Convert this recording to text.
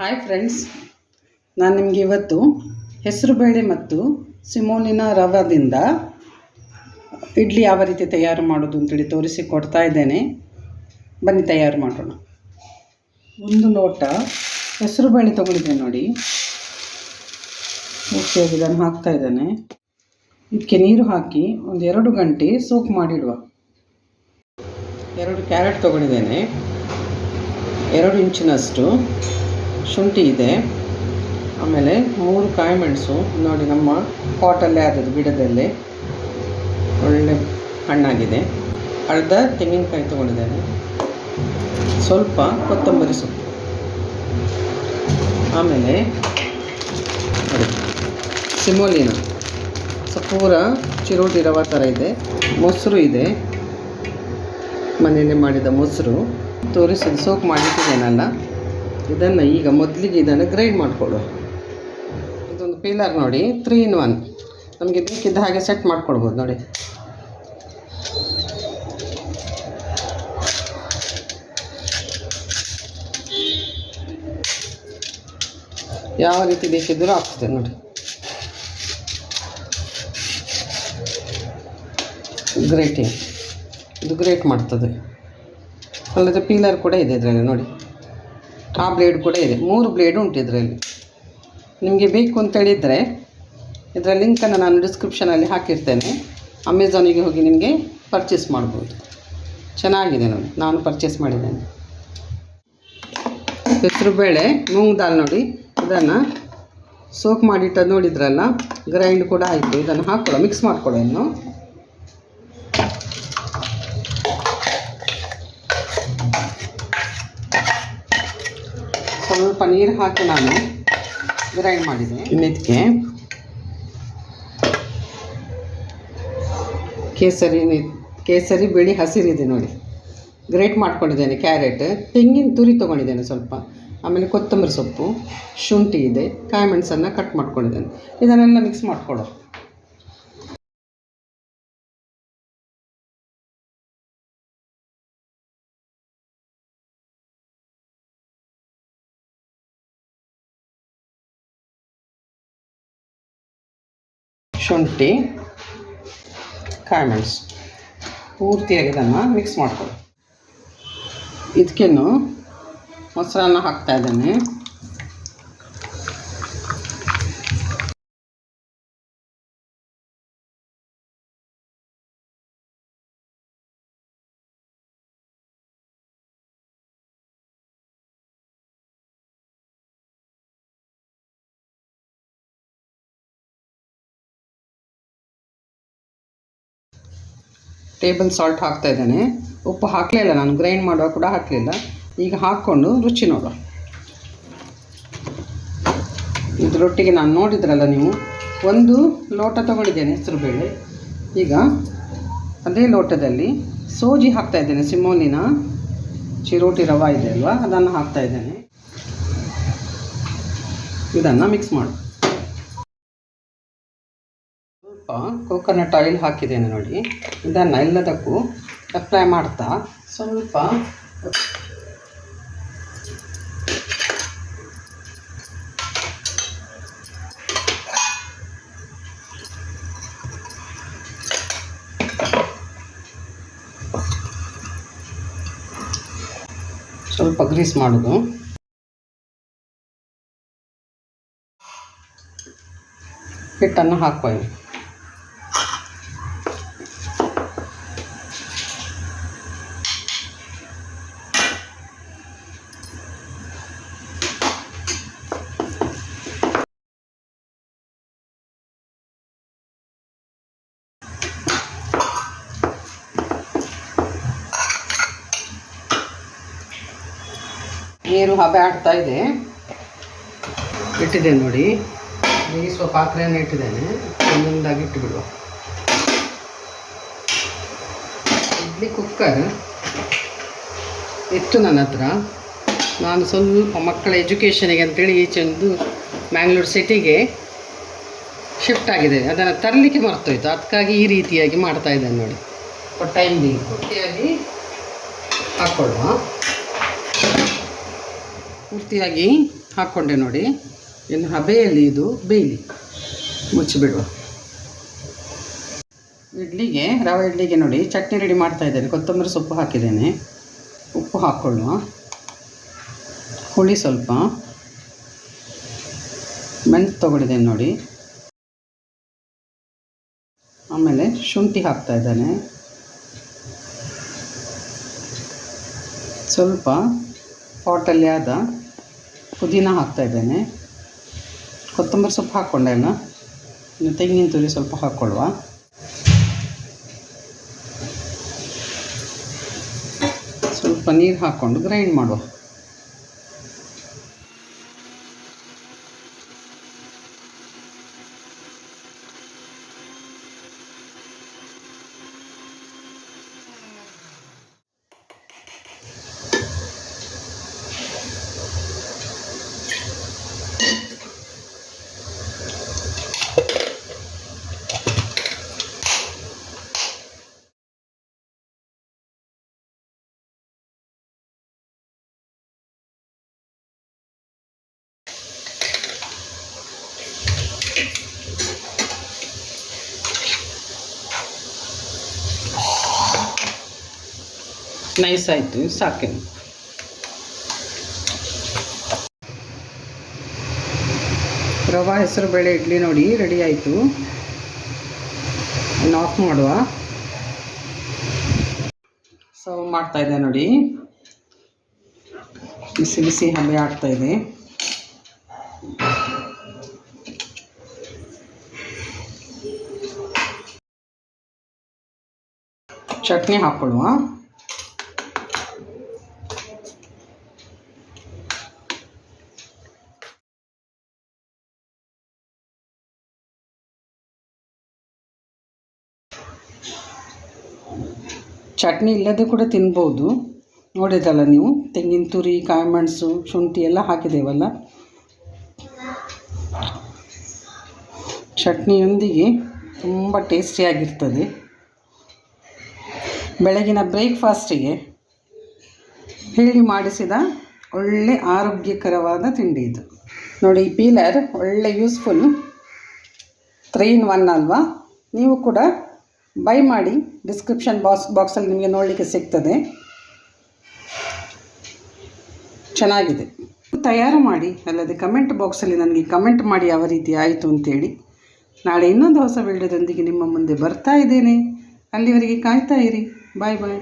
Hi friends ನಾನು ನಿಮಗೆ ಇವತ್ತು ಹೆಸರುಬೇಳೆ ಮತ್ತು ಸಿಮೋಲಿನ ರವದಿಂದ ಇಡ್ಲಿ ಯಾವ ರೀತಿ ತಯಾರು ಮಾಡೋದು ಅಂತೇಳಿ ತೋರಿಸಿ ಕೊಡ್ತಾ ಇದ್ದೇನೆ. ಬನ್ನಿ ತಯಾರು ಮಾಡೋಣ. ಒಂದು ಲೋಟ ಹೆಸರುಬೇಳೆ ತೊಗೊಂಡಿದ್ದೆ ನೋಡಿ. ಪೂರ್ತಿಯಾಗಿ ಇದನ್ನು ಹಾಕ್ತಾ ಇದ್ದೇನೆ. ಇದಕ್ಕೆ ನೀರು ಹಾಕಿ ಒಂದು ಎರಡು ಗಂಟೆ ಸೋಕ್ ಮಾಡಿಡುವ. ಎರಡು ಕ್ಯಾರೆಟ್ ತೊಗೊಂಡಿದ್ದೇನೆ. ಎರಡು ಇಂಚಿನಷ್ಟು. ಶುಂಠಿ ಇದೆ. ಆಮೇಲೆ ಮೂರು ಕಾಯಿ ಮೆಣಸು. ನೋಡಿ ನಮ್ಮ ಪಾಟಲ್ಲೇ ಆದದ್ದು ಗಿಡದಲ್ಲೇ ಒಳ್ಳೆ ಹಣ್ಣಾಗಿದೆ. ಅರ್ಧ ತೆಂಗಿನಕಾಯಿ ತೊಗೊಂಡಿದ್ದೇನೆ. ಸ್ವಲ್ಪ ಕೊತ್ತಂಬರಿ ಸೊಪ್ಪು. ಆಮೇಲೆ ಸಿಮೋಲಿನ. ಸೊ ಪೂರ ಚಿರೋಟಿ ರವ ಥರ ಇದೆ. ಮೊಸರು ಇದೆ. ಮನೆಯಲ್ಲೇ ಮಾಡಿದ ಮೊಸರು. ತೋರಿಸಿದ ಸೋಕ್ ಮಾಡಿಟ್ಟಿದ್ದೇನಲ್ಲ. ಇದನ್ನು ಈಗ ಮೊದಲಿಗೆ ಇದನ್ನು ಗ್ರೈಂಡ್ ಮಾಡಿಕೊಡು. ಇದೊಂದು ಪೀಲರ್ ನೋಡಿ ತ್ರೀ ಇನ್ ಒನ್ ನಮಗೆ ಬೇಕಿದ್ದ ಹಾಗೆ ಸೆಟ್ ಮಾಡ್ಕೊಳ್ಬೋದು ನೋಡಿ. ಯಾವ ರೀತಿ ಬೇಕಿದ್ದರೂ ಆಗ್ತದೆ ನೋಡಿ. ಗ್ರೇಟಿಂಗ್ ಇದು ಗ್ರೇಟ್ ಮಾಡ್ತದೆ. ಅಲ್ಲದೆ ಪೀಲರ್ ಕೂಡ ಇದೆ ಇದರಲ್ಲಿ ನೋಡಿ. ಆ ಬ್ಲೇಡ್ ಕೂಡ ಇದೆ. ಮೂರು ಬ್ಲೇಡ್ ಉಂಟು ಇದರಲ್ಲಿ. ನಿಮಗೆ ಬೇಕು ಅಂತ ಹೇಳಿದರೆ ಇದರ ಲಿಂಕನ್ನು ನಾನು ಡಿಸ್ಕ್ರಿಪ್ಷನಲ್ಲಿ ಹಾಕಿರ್ತೇನೆ. ಅಮೆಝಾನಿಗೆ ಹೋಗಿ ನಿಮಗೆ ಪರ್ಚೇಸ್ ಮಾಡ್ಬೋದು. ಚೆನ್ನಾಗಿದೆ ನೋಡಿ, ನಾನು ಪರ್ಚೇಸ್ ಮಾಡಿದ್ದೇನೆ. ಹೆಸರುಬೇಳೆ ಮೂಂಗ್ ದಾಲ್ ನೋಡಿ. ಇದನ್ನು ಸೋಕ್ ಮಾಡಿಟ್ಟದ್ದು ನೋಡಿದ್ರಲ್ಲ ಗ್ರೈಂಡ್ ಕೂಡ ಆಯಿತು. ಇದನ್ನು ಹಾಕ್ಕೊಳ್ಳೋ ಮಿಕ್ಸ್ ಮಾಡ್ಕೊಳ್ಳೋ ಇನ್ನು. ಸ್ವಲ್ಪ ನೀರು ಹಾಕಿ ನಾನು ಗ್ರೈಂಡ್ ಮಾಡಿದೆ. ಇನ್ನಿದಕ್ಕೆ ಕೇಸರಿ ಕೇಸರಿ ಬಿಳಿ ಹಸಿರಿದೆ ನೋಡಿ. ಗ್ರೇಟ್ ಮಾಡ್ಕೊಂಡಿದ್ದೇನೆ ಕ್ಯಾರೆಟ್. ತೆಂಗಿನ ತುರಿ ತೊಗೊಂಡಿದ್ದೇನೆ ಸ್ವಲ್ಪ. ಆಮೇಲೆ ಕೊತ್ತಂಬರಿ ಸೊಪ್ಪು ಶುಂಠಿ ಇದೆ ಕಾಯಿ ಮೆಣಸನ್ನು ಕಟ್ ಮಾಡ್ಕೊಂಡಿದ್ದೇನೆ. ಇದನ್ನೆಲ್ಲ ಮಿಕ್ಸ್ ಮಾಡ್ಕೊಳ್ಳೋ ಶುಂಠಿ ಕಾಯಿ ಮೆಣಸು ಪೂರ್ತಿಯಾಗಿ ಇದನ್ನು ಮಿಕ್ಸ್ ಮಾಡ್ಕೊಳ್ಳಿ. ಇದಕ್ಕೇನು ಮೊಸರನ್ನ ಹಾಕ್ತಾ ಇದ್ದೇನೆ. ಟೇಬಲ್ ಸಾಲ್ಟ್ ಹಾಕ್ತಾ ಇದ್ದೇನೆ. ಉಪ್ಪು ಹಾಕಲಿಲ್ಲ ನಾನು, ಗ್ರೈಂಡ್ ಮಾಡುವಾಗ ಕೂಡ ಹಾಕಲಿಲ್ಲ ಈಗ ಹಾಕ್ಕೊಂಡು ರುಚಿ ನೋಡುವ. ಇದರೊಟ್ಟಿಗೆ ನಾನು ನೋಡಿದ್ರಲ್ಲ ನೀವು, ಒಂದು ಲೋಟ ತೊಗೊಂಡಿದ್ದೇನೆ ಹೆಸರುಬೇಳೆ ಈಗ ಅದೇ ಲೋಟದಲ್ಲಿ ಸೋಜಿ ಹಾಕ್ತಾ ಇದ್ದೇನೆ, ಸಿಮೋನಿನ ಚಿರೋಟಿ ರವ ಇದೆ ಅಲ್ವಾ, ಅದನ್ನು ಹಾಕ್ತಾ ಇದ್ದೇನೆ. ಇದನ್ನು ಮಿಕ್ಸ್ ಮಾಡು. ಸ್ವಲ್ಪ ಕೋಕೋನಟ್ ಆಯಿಲ್ ಹಾಕಿದ್ದೇನೆ ನೋಡಿ. ಇದನ್ನು ಎಲ್ಲದಕ್ಕೂ ಅಪ್ಲೈ ಮಾಡ್ತಾ ಸ್ವಲ್ಪ ಸ್ವಲ್ಪ ಗ್ರೀಸ್ ಮಾಡೋದು. ಹಿಟ್ಟನ್ನು ಹಾಕುವ ನೀರು ಹಬೆ ಆಡ್ತಾ ಇದೆ. ಇಟ್ಟಿದ್ದೇನೆ ನೋಡಿ. ಬೇಯಿಸುವ ಪಾತ್ರೆಯನ್ನು ಇಟ್ಟಿದ್ದೇನೆ. ಒಂದೊಂದಾಗಿ ಇಟ್ಟು ಬಿಡುವ ಇಡ್ಲಿ ಕುಕ್ಕರ್ ಇತ್ತು ನನ್ನ ಹತ್ರ. ನಾನು ಸ್ವಲ್ಪ ಮಕ್ಕಳ ಎಜುಕೇಷನಿಗೆ ಅಂತೇಳಿ ಈಚೆಂದು ಮ್ಯಾಂಗ್ಳೂರು ಸಿಟಿಗೆ ಶಿಫ್ಟ್ ಆಗಿದೆ. ಅದನ್ನು ತರಲಿಕ್ಕೆ ಮರ್ತೋಯ್ತು. ಅದಕ್ಕಾಗಿ ಈ ರೀತಿಯಾಗಿ ಮಾಡ್ತಾ ಇದ್ದೇನೆ ನೋಡಿ. ಟೈಮ್ ಬೇಕು ಹಾಕ್ಕೊಳ್ಳುವ ಪೂರ್ತಿಯಾಗಿ ಹಾಕ್ಕೊಂಡೆ ನೋಡಿ. ಇನ್ನು ಹಬೆಯಲ್ಲಿ ಇದು ಬೇಯಲಿ. ಮುಚ್ಚಿಬಿಡುವ. ಇಡ್ಲಿಗೆ, ರವೆ ಇಡ್ಲಿಗೆ ನೋಡಿ ಚಟ್ನಿ ರೆಡಿ ಮಾಡ್ತಾ ಇದ್ದೇನೆ. ಕೊತ್ತಂಬರಿ ಸೊಪ್ಪು ಹಾಕಿದ್ದೇನೆ. ಉಪ್ಪು ಹಾಕ್ಕೊಳ್ಳುವ ಹುಳಿ ಸ್ವಲ್ಪ. ಮೆಣಸು ತೊಗೊಂಡಿದ್ದೇನೆ ನೋಡಿ. ಆಮೇಲೆ ಶುಂಠಿ ಹಾಕ್ತಾ ಇದ್ದಾನೆ. ಸ್ವಲ್ಪ ಪಾಟಲ್ಲಿ ಆದ ಪುದೀನ ಹಾಕ್ತಾ ಇದ್ದೇನೆ. ಕೊತ್ತಂಬರಿ ಸೊಪ್ಪು ಹಾಕ್ಕೊಂಡೆ ಅಲ್ಲ ತೆಂಗಿನ ತುರಿ ಸ್ವಲ್ಪ ಹಾಕ್ಕೊಳ್ಳುವ ಸ್ವಲ್ಪ ನೀರು ಹಾಕ್ಕೊಂಡು ಗ್ರೈಂಡ್ ಮಾಡುವ. ನೈಸ್ ಆಯಿತು ಸಾಕೆ. ರವೆ ಹೆಸರು ಬೇಳೆ ಇಡ್ಲಿ ನೋಡಿ ರೆಡಿ ಆಯಿತು. ಆಫ್ ಮಾಡುವ. ಸರ್ವ್ ಮಾಡ್ತಾ ಇದೆ ನೋಡಿ. ಬಿಸಿ ಬಿಸಿ ಹಬೆ ಇದೆ. ಚಟ್ನಿ ಹಾಕ್ಕೊಳ್ಳುವ. ಚಟ್ನಿ ಇಲ್ಲದೆ ಕೂಡ ತಿನ್ಬೋದು. ನೋಡಿದಲ್ಲ ನೀವು? ತೆಂಗಿನ ತುರಿ, ಕಾಯಿಮೆಣಸು, ಶುಂಠಿ ಎಲ್ಲ ಹಾಕಿದ್ದೇವಲ್ಲ ಚಟ್ನಿಯೊಂದಿಗೆ ತುಂಬ ಟೇಸ್ಟಿಯಾಗಿರ್ತದೆ. ಬೆಳಗಿನ ಬ್ರೇಕ್ಫಾಸ್ಟಿಗೆ ಹೇಳಿ ಮಾಡಿಸಿದ ಒಳ್ಳೆ ಆರೋಗ್ಯಕರವಾದ ತಿಂಡಿ ಇದು. ನೋಡಿ, ಈ ಪೀಲರ್ ಒಳ್ಳೆ ಯೂಸ್ಫುಲ್. ತ್ರೀ ಇನ್ ಒನ್ ಅಲ್ವಾ? ನೀವು ಕೂಡ ಬೈ ಮಾಡಿ ಡಿಸ್ಕ್ರಿಪ್ಷನ್ ಬಾಕ್ಸ್ ಬಾಕ್ಸಲ್ಲಿ ನಿಮಗೆ ನೋಡಲಿಕ್ಕೆ ಸಿಗ್ತದೆ. ಚೆನ್ನಾಗಿದೆ. ತಯಾರು ಮಾಡಿ, ಅಲ್ಲದೆ ಕಮೆಂಟ್ ಬಾಕ್ಸಲ್ಲಿ ನನಗೆ ಕಮೆಂಟ್ ಮಾಡಿ ಯಾವ ರೀತಿ ಆಯಿತು ಅಂತೇಳಿ. ನಾಳೆ ಇನ್ನೊಂದು ಹೊಸ ವಿಡಿಯೋದೊಂದಿಗೆ ನಿಮ್ಮ ಮುಂದೆ ಬರ್ತಾ ಇದ್ದೇನೆ. ಅಲ್ಲಿವರೆಗೆ ಕಾಯ್ತಾ ಇರಿ. ಬಾಯ್ ಬಾಯ್